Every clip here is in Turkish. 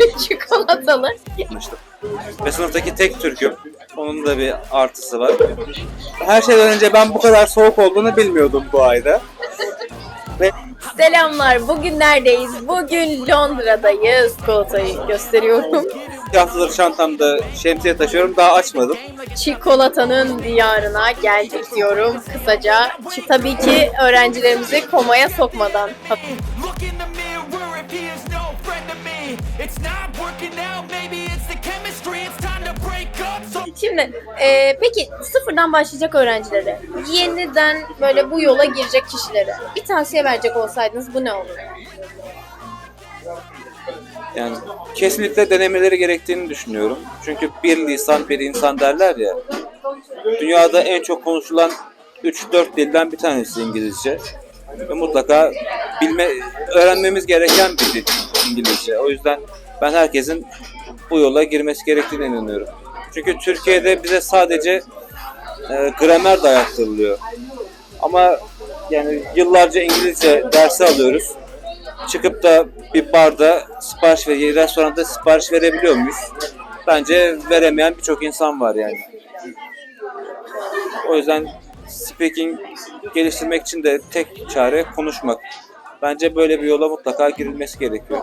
Çikolatalı. Ve sınıftaki tek Türk'üm. Onun da bir artısı var. Her şeyden önce ben bu kadar soğuk olduğunu bilmiyordum bu ayda. Ve Selamlar. Bugün neredeyiz? Bugün Londra'dayız. Çikolatayı gösteriyorum. bir haftadır çantamda şemsiye taşıyorum. Daha açmadım. Çikolatanın diyarına geldik diyorum kısaca. Tabii ki öğrencilerimizi komaya sokmadan. Look Şimdi e, peki sıfırdan başlayacak öğrencilere, yeniden böyle bu yola girecek kişilere bir tavsiye verecek olsaydınız bu ne olur? Yani kesinlikle denemeleri gerektiğini düşünüyorum. Çünkü bir lisan bir insan derler ya. Dünyada en çok konuşulan 3-4 dilden bir tanesi İngilizce. Ve mutlaka bilme, öğrenmemiz gereken bir dil İngilizce. O yüzden ben herkesin bu yola girmesi gerektiğine inanıyorum. Çünkü Türkiye'de bize sadece e, gramer dayattırılıyor. Ama yani yıllarca İngilizce dersi alıyoruz çıkıp da bir barda sipariş ver, restoranda sipariş verebiliyor muyuz? Bence veremeyen birçok insan var yani. O yüzden speaking geliştirmek için de tek çare konuşmak. Bence böyle bir yola mutlaka girilmesi gerekiyor.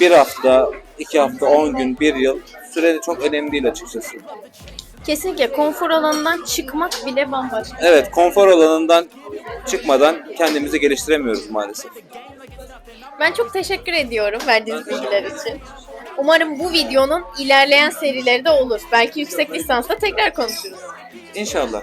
Bir hafta, iki hafta, on gün, bir yıl süre de çok önemli değil açıkçası. Kesinlikle konfor alanından çıkmak bile bambaşka. Evet, konfor alanından çıkmadan kendimizi geliştiremiyoruz maalesef. Ben çok teşekkür ediyorum verdiğiniz bilgiler için. Umarım bu videonun ilerleyen serileri de olur. Belki yüksek lisansta tekrar konuşuruz. İnşallah.